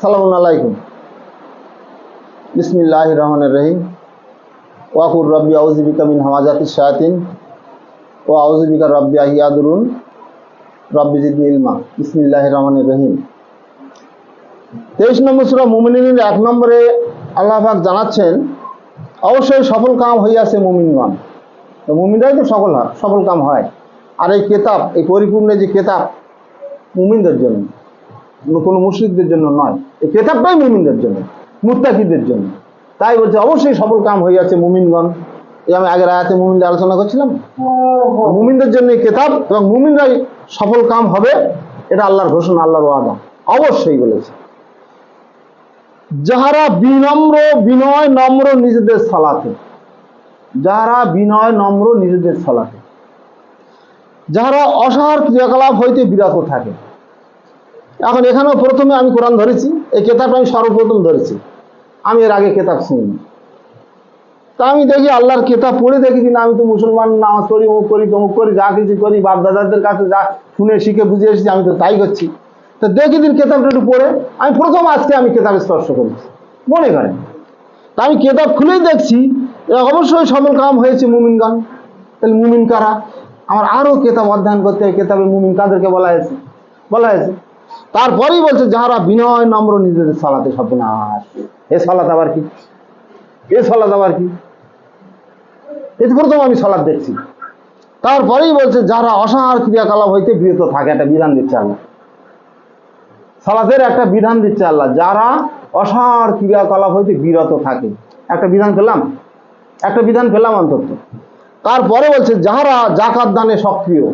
সালামুন আলাইকুম। বিসমিল্লাহ রহমানের রহিম। ওয়াকুর রব্বি আউজিবিকা মিন হামাজাতি শায়াতিন। ও আউজিবিকা রব্বি আহিয়াদুরুন রব্বি জিদনি ইলমা। বিসমিল্লাহ রহমানের রহিম। তেইশ নম্বর সুরা মুমিনের এক নম্বরে আল্লাহবাক জানাচ্ছেন, অবশ্যই সফল কাম হইয়াছে মুমিনগণ। তো মুমিনরাই তো সফল হয়, সফল কাম হয়। আর এই কেতাব, এই পরিপূর্ণ যে কেতাব মুমিনদের জন্য কোনো মুসলিকদের জন্য নয়। এই কেতাবটাই মুমিনদের জন্য, মুত্তাকিদের জন্য। তাই বলছে, অবশ্যই সফল কাম হইয়াছে মুমিনগণ। এই আমি আগের আয়াতে মুমিনদের আলোচনা করছিলাম। মুমিনদের জন্য এই কেতাব এবং মুমিনরাই সফল কাম হবে, এটা আল্লাহর ঘোষণা, আল্লাহর ওয়াদা। অবশ্যই বলেছে। যাহারা বিনম্র, বিনয়, নম্র নিজেদের সালাতে। যাহারা বিনয়, নম্র নিজেদের সালাতে। যাহারা অসার ক্রিয়াকলাপ হইতে বিরত থাকে। এখন এখানেও প্রথমে আমি কোরআন ধরেছি, এই কেতাবটা আমি সর্বপ্রথম ধরেছি। আমি এর আগে কেতাব শুনিনি। তা আমি দেখি আল্লাহর কেতাব পড়ে দেখি কিনা, আমি তো মুসলমান, নামাজ পড়ি, অমুক করি, তমুক করি, যা কিছু করি বাপ দাদাদের কাছে যা শুনে শিখে বুঝে এসেছি, আমি তো তাই করছি। তো দেখি দিন কেতাবটা একটু পড়ে, আমি প্রথম আজকে আমি কেতাব স্পর্শ করেছি। মনে করেন? তা আমি কেতাব খুলেই দেখছি অবশ্যই সফল কাম হয়েছে মুমিনগণ। তাহলে মুমিন কারা? আমার আরও কেতাব অধ্যয়ন করতে হয় কেতাবে মুমিন কাদেরকে বলা হয়েছে। বলা হয়েছে তারপরেই বলছে, যাহারা বিনয়, নম্র নিজেদের সালাতে সব না। এ সালাত আবার কি? এ সালাত আবার কি? তো প্রথম আমি সালাদ দেখছি। তারপরেই বলছে, যারা অসার ক্রিয়াকলাপ হইতে বিরত থাকে, একটা বিধান দিচ্ছে আল্লাহ। সালাতের একটা বিধান দিচ্ছে আল্লাহ, যারা অসার ক্রিয়াকলাপ হইতে বিরত থাকে। একটা বিধান পেলাম? একটা বিধান পেলাম অন্তত। তারপরে বলছে, যাহারা জাকাত দানে সক্রিয়,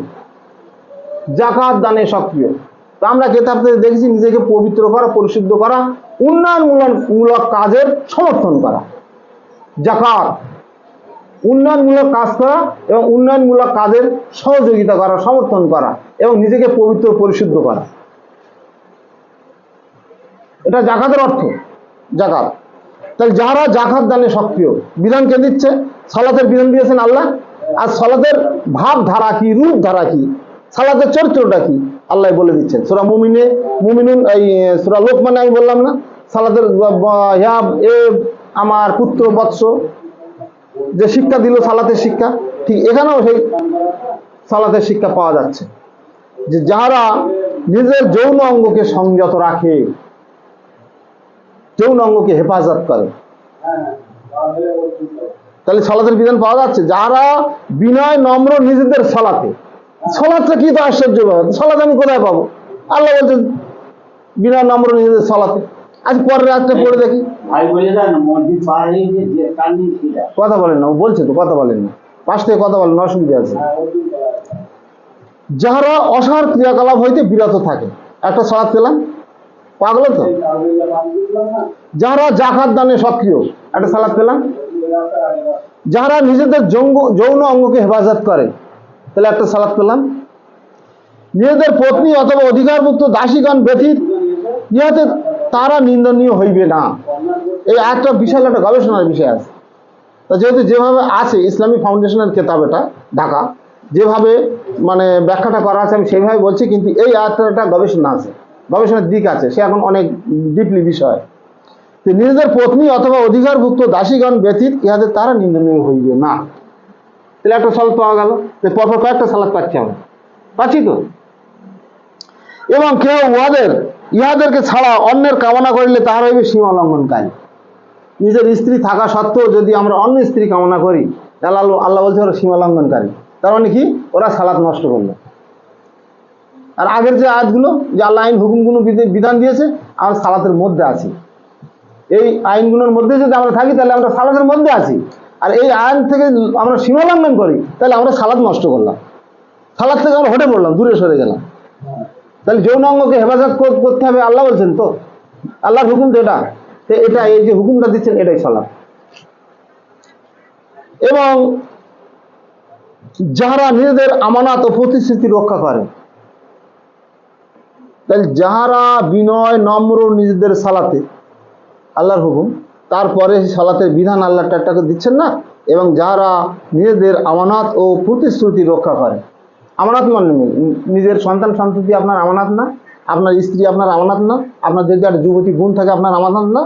জাকাত দানে সক্রিয় তো আমরা কেতাব থেকে দেখেছি নিজেকে পবিত্র করা, পরিশুদ্ধ করা, উন্নয়নমূলক, মূলক কাজের সমর্থন করা। জাকাত, উন্নয়নমূলক কাজ করা এবং উন্নয়নমূলক কাজের সহযোগিতা করা, সমর্থন করা এবং নিজেকে পবিত্র, পরিশুদ্ধ করা। এটা জাকাতের অর্থ। জাকাত। তাই যারা জাকাত দানে সক্রিয়, বিধান কে দিচ্ছে? সালাতের বিধান দিয়েছেন আল্লাহ। আর সালাতের ভাব ধারা কি রূপ ধারা কি? সালাতের চরিত্রটা কি? আল্লাহ বলে দিচ্ছেন। সুরা মুমিনে, মুমিনুন, এই সুরা লোক মানে আমি বললাম না ব- এ, আমার পুত্র বৎস, যে শিক্ষা দিল সালাতের শিক্ষা, ঠিক এখানেও সেই সালাতের শিক্ষা পাওয়া যাচ্ছে। যে যারা নিজের যৌন অঙ্গকে সংযত রাখে, যৌন অঙ্গকে হেফাজত করে। তাহলে সালাতের বিধান পাওয়া যাচ্ছে যারা বিনয়, নম্র নিজেদের সলাতে সলাতটা কি তো আশ্চর্য ব্যাপার? সলাত আমি কোথায় পাবো? আল্লাহ বলছেন বিনা নম্র নিজেদের সলাতে। আজ পরের রাত্রে পড়ে দেখি। হয়ে কথা বলেন না ও বলছে তো কথা বলেন না। পাশ থেকে কথা বলেন অসুবিধা আছে। যাহারা অসার ক্রিয়াকলাপ হইতে বিরত থাকে একটা সলাৎ পেলাম? পাগল তো? যাহারা জাকাত দানে সক্রিয় একটা সালাদ পেলাম? যাহারা নিজেদের যৌন যৌন অঙ্গকে হেফাজত করে তাহলে একটা সালাদ পেলাম নিজেদের পত্নী অথবা অধিকারভুক্ত দাসীগণ ব্যতীত ইহাতে তারা নিন্দনীয় হইবে না। এই একটা বিশাল একটা গবেষণার বিষয় আছে। তা যেহেতু যেভাবে আছে ইসলামী ফাউন্ডেশনের কেতাব এটা, ঢাকা, যেভাবে মানে ব্যাখ্যাটা করা আছে, আমি সেইভাবে বলছি, কিন্তু এই আয়াতটার একটা গবেষণা আছে। গবেষণার দিক আছে, সে এখন অনেক ডিপলি বিষয়। যে নিজেদের পত্নী অথবা অধিকারভুক্ত দাসীগণ ব্যতীত ইহাদের তারা নিন্দনীয় হইবে না। তাহলে একটা সালাদ পাওয়া গেল। পরপর কয়েকটা সালাদ পাচ্ছি আমরা। পাচ্ছি তো? এবং কেউ উহাদের, ইহাদেরকে ছাড়া অন্যের কামনা করিলে তাহার হইবে সীমা লঙ্ঘনকারী। নিজের স্ত্রী থাকা সত্ত্বেও যদি আমরা অন্য স্ত্রী কামনা করি, তাহলে আল্লাহ আল্লাহ বলছে ওরা সীমা লঙ্ঘনকারী। তার মানে কি? ওরা সালাত নষ্ট করল। আর আগের যে আয়াতগুলো, যে আল্লাহ আইন হুকুমগুলো বিধি- বিধান দিয়েছে, আমরা সালাতের মধ্যে আছি। এই আইনগুলোর মধ্যে যদি আমরা থাকি, তাহলে আমরা সালাতের মধ্যে আছি। আর এই আইন থেকে আমরা সীমা লঙ্ঘন করি, তাহলে আমরা সালাদ নষ্ট করলাম। সালাদ থেকে আমরা হটে পড়লাম, দূরে সরে গেলাম। তাহলে যৌন অঙ্গকে হেফাজত করতে হবে আল্লাহ বলছেন তো? আল্লাহর হুকুম তো এটা। এটা, এই যে হুকুমটা দিচ্ছেন, এটাই সালাদ। এবং যাহারা নিজেদের আমানত ও প্রতিশ্রুতি রক্ষা করে, তাহলে যাহারা বিনয়, নম্র নিজেদের সালাতে, আল্লাহর হুকুম তারপরে সালাতের বিধান আল্লাহ টাটাকে দিচ্ছেন না, এবং যারা নিজেদের আমানত ও প্রতিশ্রুতি রক্ষা করে। আমানত মানে নিজের সন্তান সন্ততি আপনার আমানত না, আপনার স্ত্রী আপনার আমানত না, আপনার যদি একটা যুবতী বোন থাকে আপনার আমানত না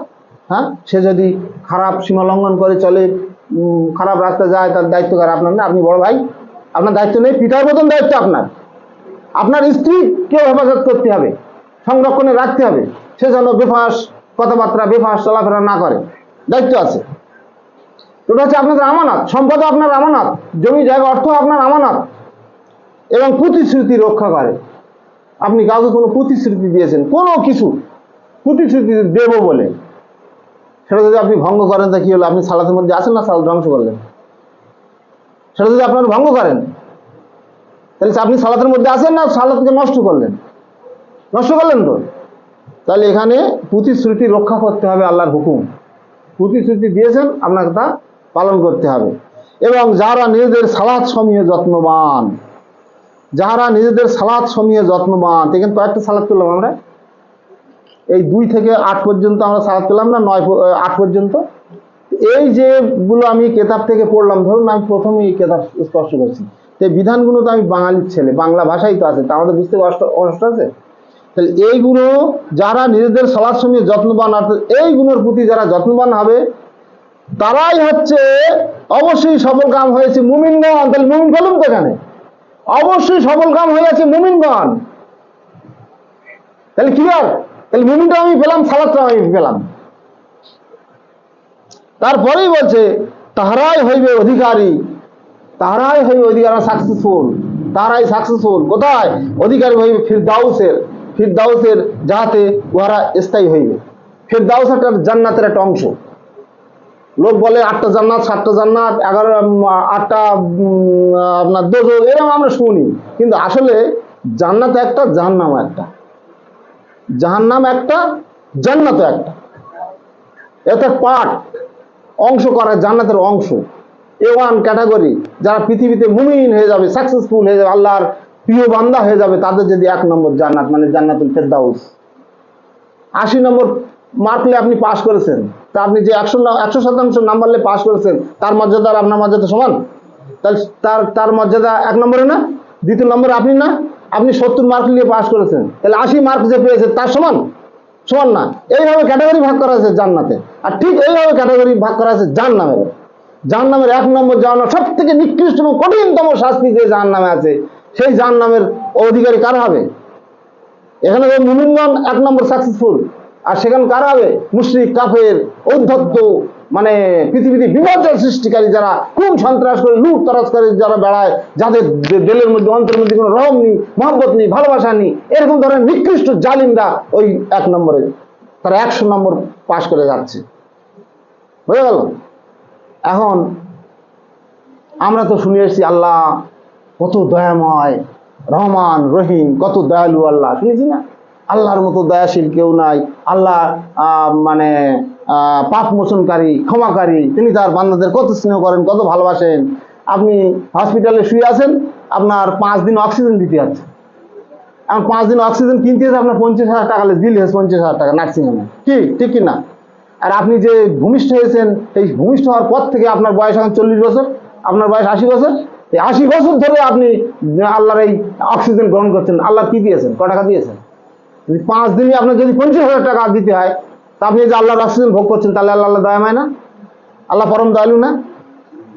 হ্যাঁ? সে যদি খারাপ সীমা লঙ্ঘন করে চলে খারাপ রাস্তা যায়, তার দায়িত্ব কার? আপনার না? আপনি বড় ভাই। আপনার দায়িত্ব নেই, পিতার মতন দায়িত্ব আপনার। আপনার স্ত্রীকেও হেফাজত করতে হবে, সংরক্ষণে রাখতে হবে। সে যেন বেফাস কথাবার্তা, বেফাস চলাফেরা না করে। দায়িত্ব আছে। ওটা হচ্ছে আপনাদের আমানত, সম্পদ আপনার আমানত, জমি, জায়গা, অর্থ আপনার আমানত এবং প্রতিশ্রুতি রক্ষা করে। আপনি কাউকে কোনো প্রতিশ্রুতি দিয়েছেন, কোনো কিছু প্রতিশ্রুতি দেব বলে। সেটা যদি আপনি ভঙ্গ করেন, তা কি হলো? আপনি সালাতের মধ্যে আছেন না? সালাদ ধ্বংস করলেন। সেটা যদি আপনারা ভঙ্গ করেন, তাহলে আপনি সালাতের মধ্যে আছেন না? সালাদকে নষ্ট করলেন। নষ্ট করলেন তো? তাহলে এখানে প্রতিশ্রুতি রক্ষা করতে হবে আল্লাহর হুকুম। প্রতিশ্রুতি দিয়েছেন, আপনাকে তা পালন করতে হবে। এবং যারা নিজেদের সালাদ সমীহে যত্নবান যারা নিজেদের সালাদ সমীহে যত্নবান এখানে কয়েকটা সালাদ পেলাম আমরা। এই দুই থেকে আট পর্যন্ত আমরা সালাদ পেলাম না, নয় আট পর্যন্ত? এই যেগুলো আমি কেতাব থেকে পড়লাম, ধরুন আমি প্রথমে এই কেতাব স্পষ্ট করছি। তো বিধানগুলো তো আমি বাঙালির ছেলে, বাংলা ভাষাই তো আছে, তা আমাদের বুঝতে কষ্ট কষ্ট আছে? তাহলে এইগুলো যারা নিজেদের সলার সঙ্গে যত্নবান এই গুণের প্রতি যারা যত্নবান হবে, তারাই হচ্ছে অবশ্যই সফল কাম হয়েছে মুমিনগণ। তাহলে মুমিন বলুন তো এখানে অবশ্যই সফল কাম হয়েছে মুমিনগণ। তাহলে কি আর তাহলে মুমিনটা আমি পেলাম সালাদটা আমি পেলাম। তারপরেই বলছে, তাহারাই হইবে অধিকারী। তাহারাই হইবে অধিকার সাকসেসফুল তাহারাই সাকসেসফুল কোথায়? অধিকারী হইবে ফিরদাউসের। ফিরদাউসের যাহাতে উহারা স্থায়ী হইবে। ফিরদাউস একটা জান্নাতের একটা অংশ। লোক বলে, আটটা জান্নাত, সাতটা জান্নাত, এগারো আটটা আপনার দোজো, এরকম আমরা শুনি। কিন্তু আসলে জান্নাত একটা, জাহান্নাম একটা। জাহান্নাম একটা জান্নাত একটা। এটা পার্ট অংশ করা জান্নাতের অংশ। এ ওয়ান ক্যাটাগরি, যারা পৃথিবীতে মুমিন হয়ে যাবে সাকসেসফুল হয়ে যাবে, আল্লাহর প্রিয় বান্দা হয়ে যাবে তাদের যদি এক নম্বর জান্নাত মানে জান্নাতুল ফেরদাউস। আশি নম্বর মার্কলে আপনি পাশ করেছেন। তা আপনি যে একশো একশো শতাংশ নাম্বারলে পাশ করেছেন, তার মর্যাদা আর আপনার মর্যাদা সমান? তাহলে তার তার মর্যাদা এক নম্বরে না? দ্বিতীয় নম্বরে আপনি না? আপনি সত্তর মার্ক নিয়ে পাশ করেছেন। তাহলে আশি মার্ক যে পেয়েছে, তার সমান? সমান না। এইভাবে ক্যাটাগরি ভাগ করা আছে জান্নাতে। আর ঠিক এইভাবে ক্যাটাগরি ভাগ করা আছে জাহান্নামের জাহান্নামের এক নম্বর জাহান্নাম সব থেকে নিকৃষ্ট এবং কঠিনতম শাস্তি যে জাহান্নামে আছে সেই জাহান্নামের অধিকারী কার হবে? এখানে তো মুমিনগণ এক নম্বর সাকসেসফুল আর সেখানে কারা হবে? মুশরিক, কাফের ঔদ্ধত্য মানে পৃথিবীতে বিপর্যয় সৃষ্টিকারী যারা খুব সন্ত্রাস করে, লুট তরাজ করে যারা বেড়ায়, যাদের দিলের মধ্যে, অন্তরের মধ্যে কোনো রহম নেই, মহব্বত নেই, ভালোবাসা নেই, এরকম ধরনের নিকৃষ্ট জালিমরা ওই এক নম্বরে, তারা একশো নম্বর পাশ করে যাচ্ছে। বুঝে গেল? এখন আমরা তো শুনে এসেছি আল্লাহ কত দয়াময়, রহমান, রহিম, কত দয়ালু আল্লাহ। শুনেছি না? আল্লাহর মতো দয়াশীল কেউ নাই। আল্লাহ মানে পাপ মোচনকারী, ক্ষমাকারী, তিনি তার বান্দাদের কত স্নেহ করেন, কত ভালোবাসেন। আপনি হসপিটালে শুয়ে আছেন, আপনার পাঁচ দিন অক্সিজেন দিতে আছে এখন পাঁচ দিন অক্সিজেন কিনতে হচ্ছে আপনার পঞ্চাশ হাজার টাকা বিল হয়েছে পঞ্চাশ হাজার টাকা নার্সিংহোমে কি? ঠিক কি না আর আপনি যে ভূমিষ্ঠ হয়েছেন এই ভূমিষ্ঠ হওয়ার পর থেকে আপনার বয়স এখন চল্লিশ বছর, আপনার বয়স আশি বছর। আশি বছর ধরে আপনি, আল্লাহর এই অক্সিজেন গ্রহণ করছেন, আল্লাহ কি দিয়েছেন? ক টাকা দিয়েছেন? যদি পাঁচ দিনই আপনার যদি পঞ্চাশ হাজার টাকা দিতে হয়, তা আপনি যে আল্লাহর অক্সিজেন ভোগ করছেন, তাহলে আল্লাহ আল্লাহ দয়াময় না? আল্লাহ পরম দয়ালু না?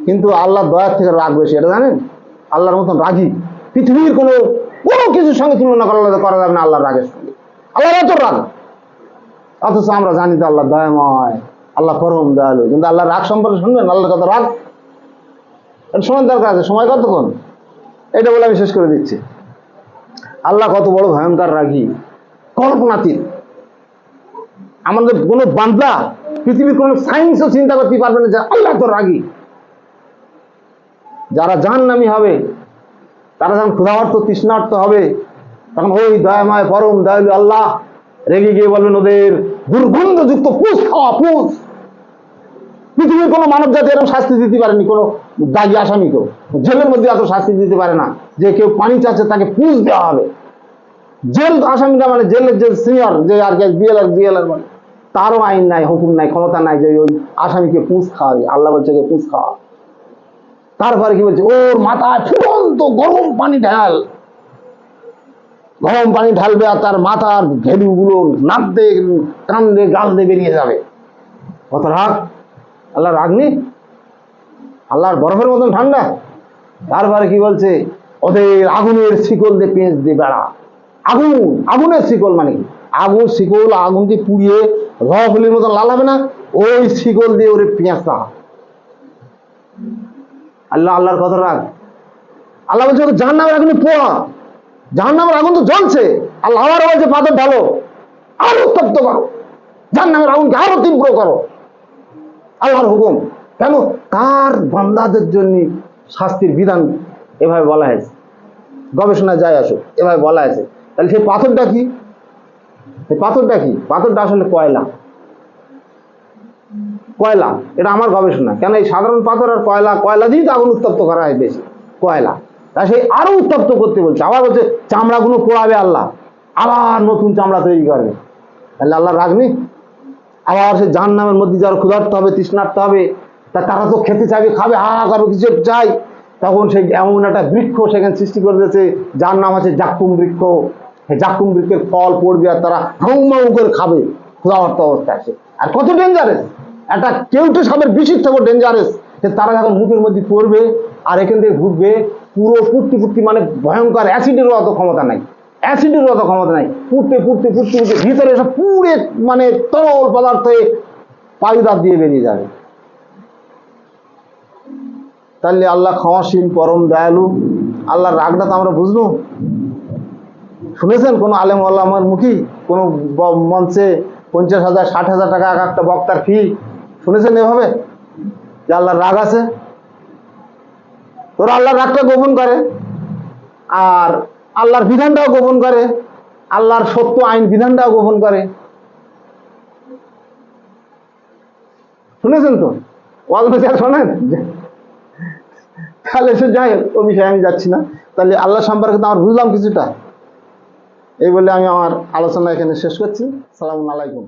কিন্তু আল্লাহর দয়ার থেকে রাগ বেশি, এটা জানেন? আল্লাহর মতন রাগী। পৃথিবীর কোনো কোনো কিছুর সঙ্গে তুলনা করা করা যাবে না আল্লাহর রাগের সঙ্গে। আল্লাহর এত রাগ। অথচ আমরা জানি তো আল্লাহ দয়াময়, আল্লাহ পরম দয়ালু। কিন্তু আল্লাহর রাগ সম্পর্কে শুনবেন? আল্লাহর কত রাগ? সময় দরকার আছে সময় কতক্ষণ? এটা বলে আমি শেষ করে দিচ্ছি। আল্লাহ কত বড় ভয়ঙ্কর রাগী, কল্পনাতীত। আমাদের কোনো বান্দা, পৃথিবীর কোনো সায়েন্সও চিন্তা করতে পারবে না যে আল্লাহ তো রাগী। যারা জাহান্নামী হবে, তারা যখন ক্ষুধার্ত তৃষ্ণার্ত হবে, তখন ওই দয়াময় পরম দয়ালু আল্লাহ রেগে গিয়ে বলবেন, ওদের দুর্গন্ধযুক্ত পুষ খাওয়া পুষ। পৃথিবীর কোনো মানব জাতি এরকম শাস্তি দিতে পারেনি, কোনো দাগি আসামিকেও। জেলের মধ্যে এত শাস্তি দিতে পারে না যে কেউ পানি চাচ্ছে তাকে পুষ দেওয়া হবে। জেল আসামিরা মানে জেলের যে সিনিয়র, যে আর কি বিএলআর বিএলআর মানে তারও আইন নাই, হুকুম নাই, ক্ষমতা নাই যে ওই আসামিকে পুষ খাওয়াবে, আল্লাহ বলছে যে খাওয়া। তারপরে কি বলছে, ওর মাথায় ফুটন্ত গরম পানি ঢাল। গরম পানি ঢালবে আর তার মাথার ভেলুগুলো নাক দিয়ে, কান দিয়ে, গাল দিয়ে বেরিয়ে যাবে। কত রাগ আল্লাহ রাগ নেই আল্লাহর বরফের মতন ঠান্ডা। তারপরে কি বলছে? ওদের আগুনের শিকল দিয়ে পেঁচ দিয়ে বেড়া। আগুন, আগুনের শিকল মানে কি? আগুন, শিকল, আগুন দিয়ে পুড়িয়ে রফলির মতন লাল হবে না? ওই শিকল দিয়ে ওরে পেঁচা। আল্লাহ, আল্লাহর কথা রাখ। আল্লাহ বলছে, ওকে জাহান নামের আগুনে পোয়া জাহান নামের আগুন তো জ্বলছে। আল্লাহ আবার বলছে, পাথর ঢালো। আরও উত্তপ্ত করো। জাহান নামের আগুনকে আরও তীব্র করো। আল্লাহর হুকুম। কেন? তার বান্দাদের জন্য শাস্তির বিধান এভাবে বলা হয়েছে? গবেষণায় যায় আসো এভাবে বলা হয়েছে। তাহলে সেই পাথরটা কি? পাথরটা কি? পাথরটা আসলে কয়লা। কয়লা, এটা আমার গবেষণা। কেন এই সাধারণ পাথর আর কয়লা? কয়লা দিয়েই তো আগুন উত্তপ্ত করা হয় বেশি, কয়লা। তা সেই আরও উত্তপ্ত করতে বলছে। আবার বলছে, চামড়াগুলো পোড়াবে আল্লাহ। আবার নতুন চামড়া তৈরি করবে। তাহলে আল্লাহ রাগনি আবার সে জাহান নামের মধ্যে যারা ক্ষুধার্ত হবে, তৃষ্ণার্ত হবে, তা তারা তো খেতে চাইবে, খাবে, হা করবে, কিছু চাই। তখন সেই এমন একটা বৃক্ষ সেখানে সৃষ্টি করে দিয়েছে, যার নাম আছে জাক্কুম বৃক্ষ। সেই জাক্কুম বৃক্ষের ফল পড়বে আর তারা হাউ মাউ করে খাবে, ক্ষুধার্ত অবস্থায় আছে আর কত ডেঞ্জারেস একটা কেউটে সাপের বিষের থেকেও ডেঞ্জারেস যে তারা যখন মুখের মধ্যে পড়বে আর এখান থেকে ঘুরবে, পুরো পুট্টি পুট্টি মানে ভয়ঙ্কর অ্যাসিডেরও অত ক্ষমতা নাই। অ্যাসিডের অত ক্ষমতা নাই। পুড়তে পুড়তে পুড়তে পুড়তে ভিতরে এসব পুড়ে মানে তরল পদার্থে পায়ুদার দিয়ে বেরিয়ে যাবে। তাহলে আল্লাহ ক্ষমাসীন, পরম দয়ালু, আল্লাহর রাগটা তো আমরা বুঝলো শুনেছেন কোনো আলেম আল্লামার মুখী? কোনো মঞ্চে পঞ্চাশ হাজার, ষাট হাজার টাকা এক একটা বক্তার ফি শুনেছেন এভাবে? যে আল্লাহর রাগ আছে? ওরা আল্লাহর রাগটা গোপন করে। আর আল্লাহর বিধানটাও গোপন করে, আল্লাহর সত্য আইন বিধানটাও গোপন করে। শুনেছেন তো? শোনেন? তাহলে সে যাই ও বিষয়ে আমি যাচ্ছি না। তাহলে আল্লাহ সম্পর্কে তো আমার বুঝলাম কিছুটা। এই বলে আমি আমার আলোচনা এখানে শেষ করছি। সালাম আলাইকুম।